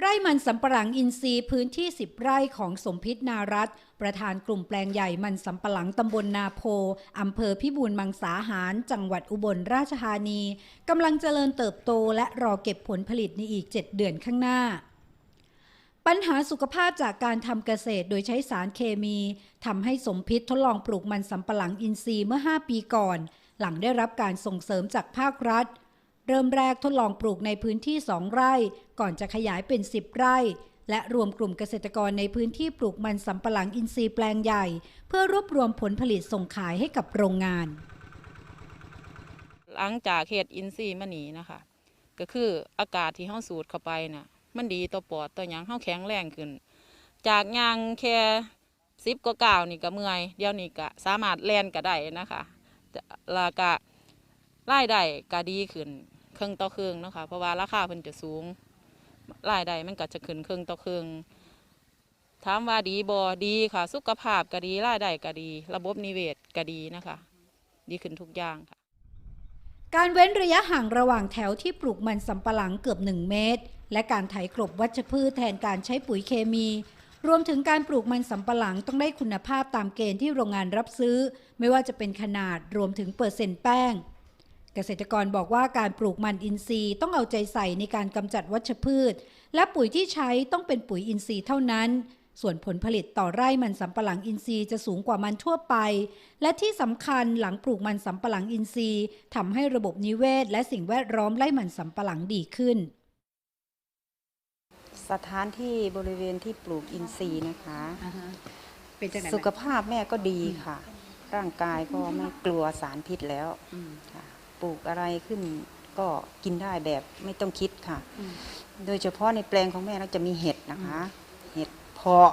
ไร่มันสำปะหลังอินทรีย์พื้นที่ 10 ไร่ของสมพิษนารัตประธานกลุ่มแปลงใหญ่มันสำปะหลังตำบลนาโพอำเภอพิบูลมังสาหาร จังหวัดอุบลราชธานีกำลังเจริญเติบโตและรอเก็บผลผลิตในอีก 7 เดือนข้างหน้า ปัญหาสุขภาพจากการทำเกษตรโดยใช้สารเคมีทำให้สมพิษทดลองปลูกมันสำปะหลังอินทรีย์เมื่อ 5 ปีก่อน หลังได้รับการส่งเสริมจากภาครัฐ เริ่มแรกทดลองปลูกในพื้นที่ 2 ไร่ ก่อนจะขยายเป็น 10 ไร่ และรวมกลุ่มเกษตรกรในพื้นที่ปลูกมันสำปะหลังอินทรีย์แปลงใหญ่ เพื่อรวบรวมผลผลิตส่งขายให้กับโรงงาน หลังจากเฮ็ดอินทรีย์มานีนะคะ ก็คืออากาศที่เฮาสูดเข้าไปน่ะมันดีต่อปอดต่อหยังเฮาแข็งแรงขึ้น จากยางแค่สิบกว่าก้าวนี่ก็เมื่อยเดี๋ยวนี้ก็สามารถแล่นก็ได้นะคะแล้วก็รายได้ก็ดีขึ้น เครื่องต่อเครื่องเนาะคะเพราะว่าราคาเพิ่นจะสูงรายได้มันก็จะขึ้นเครื่องต่อเครื่องถามว่าดีบ่ดีค่ะ สุขภาพก็ดีรายได้ก็ดี ระบบนิเวศก็ดีนะคะ ดีขึ้นทุกอย่างค่ะ การเว้นระยะห่างระหว่างแถวที่ปลูกมันสำปะหลังเกือบ 1 เมตร และการไถกลบวัชพืชแทนการใช้ปุ๋ยเคมี รวมถึงการปลูกมันสำปะหลังต้องได้คุณภาพตามเกณฑ์ที่โรงงานรับซื้อ ไม่ว่าจะเป็นขนาดรวมถึงเปอร์เซ็นต์แป้ง เกษตรกรบอกว่าการปลูกมันอินทรีย์ต้องเอาใจใส่ในการกำจัดวัชพืช และปุ๋ยที่ใช้ต้องเป็นปุ๋ยอินทรีย์เท่านั้น ส่วนผลผลิตต่อไร่มันสำปะหลังอินทรีย์จะสูงกว่ามันทั่วไป และที่สำคัญหลังปลูกมันสำปะหลังอินทรีย์ทำให้ระบบนิเวศ และสิ่งแวดล้อมไร่มันสำปะหลังดีขึ้น สถานที่บริเวณที่ปลูกอินทรีย์นะคะเป็นจังไหนสุขภาพแม่ก็ดีค่ะ ร่างกายก็ไม่กลัวสารพิษแล้วค่ะ ปลูกอะไรขึ้น ก็กินได้แบบไม่ต้องคิดค่ะ โดยเฉพาะในแปลงของแม่เราจะมีเห็ดนะคะ เห็ดเพาะ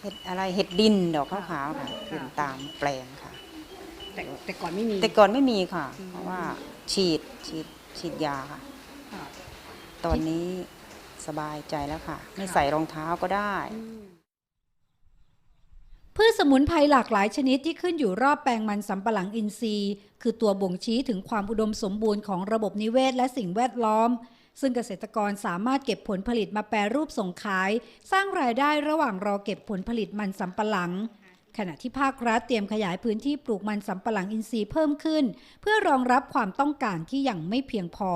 เห็ดอะไรเห็ดดินดอกขาวๆค่ะขึ้นตามแปลงค่ะ แต่แต่ก่อนไม่มี แต่ก่อนไม่มีค่ะ เพราะว่าฉีดฉีดฉีดยาค่ะ ตอนนี้สบายใจแล้วค่ะ ไม่ใส่รองเท้าก็ได้ พืชสมุนไพรหลากหลายชนิดที่ขึ้นอยู่รอบแปลงมันสำปะหลังอินทรีย์ คือตัวบ่งชี้ถึงความอุดมสมบูรณ์ของระบบนิเวศและสิ่งแวดล้อม ซึ่งเกษตรกรสามารถเก็บผลผลิตมาแปรรูปส่งขาย สร้างรายได้ระหว่างรอเก็บผลผลิตมันสำปะหลัง ขณะที่ภาครัฐเตรียมขยายพื้นที่ปลูกมันสำปะหลังอินทรีย์เพิ่มขึ้น เพื่อรองรับความต้องการที่ยังไม่เพียงพอ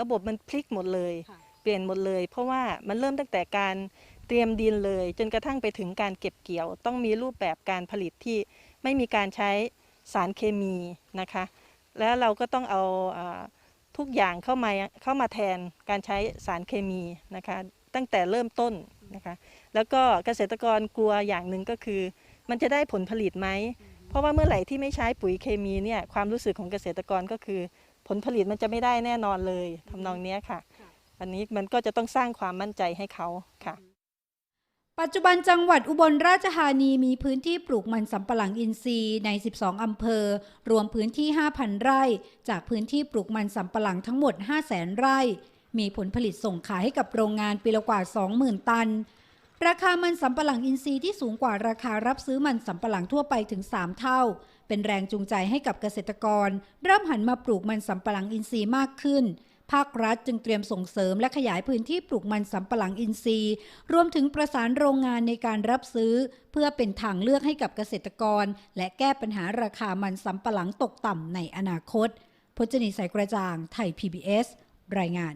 ระบบมันพลิกหมดเลย เปลี่ยนหมดเลย เพราะว่ามันเริ่มตั้งแต่การ เตรียมดินเลย จนกระทั่งไปถึงการเก็บเกี่ยว ต้องมีรูปแบบการผลิตที่ไม่มีการใช้สารเคมีนะคะ แล้วเราก็ต้องเอาอาทุกอย่างเข้ามาเข้ามาแทนการใช้สารเคมีนะคะ ตั้งแต่เริ่มต้นนะคะ แล้วก็เกษตรกรกลัวอย่างหนึ่งก็คือ มันจะได้ผลผลิตไหมเพราะว่าเมื่อไหร่ที่ไม่ใช้ปุ๋ยเคมีเนี่ยความรู้สึกของเกษตรกรก็คือ ผลผลิตมันจะไม่ได้แน่นอนเลยทำนองเนี้ยค่ะ อันนี้มันก็จะต้องสร้างความมั่นใจให้เขาค่ะ ปัจจุบันจังหวัดอุบลราชธานีมีพื้นที่ปลูกมันสำปะหลังอินทรีย์ใน 12 อำเภอ รวมพื้นที่ 5,000 ไร่ จากพื้นที่ปลูกมันสำปะหลังทั้งหมด 500,000 ไร่ มีผลผลิตส่งขายให้กับโรงงานปีละกว่า 20,000 ตัน ราคามันสำปะหลังอินทรีย์ที่สูงกว่าราคารับซื้อมันสำปะหลังทั่วไปถึง 3 เท่า เป็นแรงจูงใจให้กับเกษตรกร เริ่มหันมาปลูกมันสำปะหลังอินทรีย์มากขึ้น ภาครัฐจึงเตรียมส่งเสริมและขยายพื้นที่ปลูกมันสำปะหลังอินทรีย์ รวมถึงประสานโรงงานในการรับซื้อ เพื่อเป็นทางเลือกให้กับเกษตรกร และแก้ปัญหาราคามันสำปะหลังตกต่ำในอนาคต พจนีสายกระจ่าง ไทย PBS รายงาน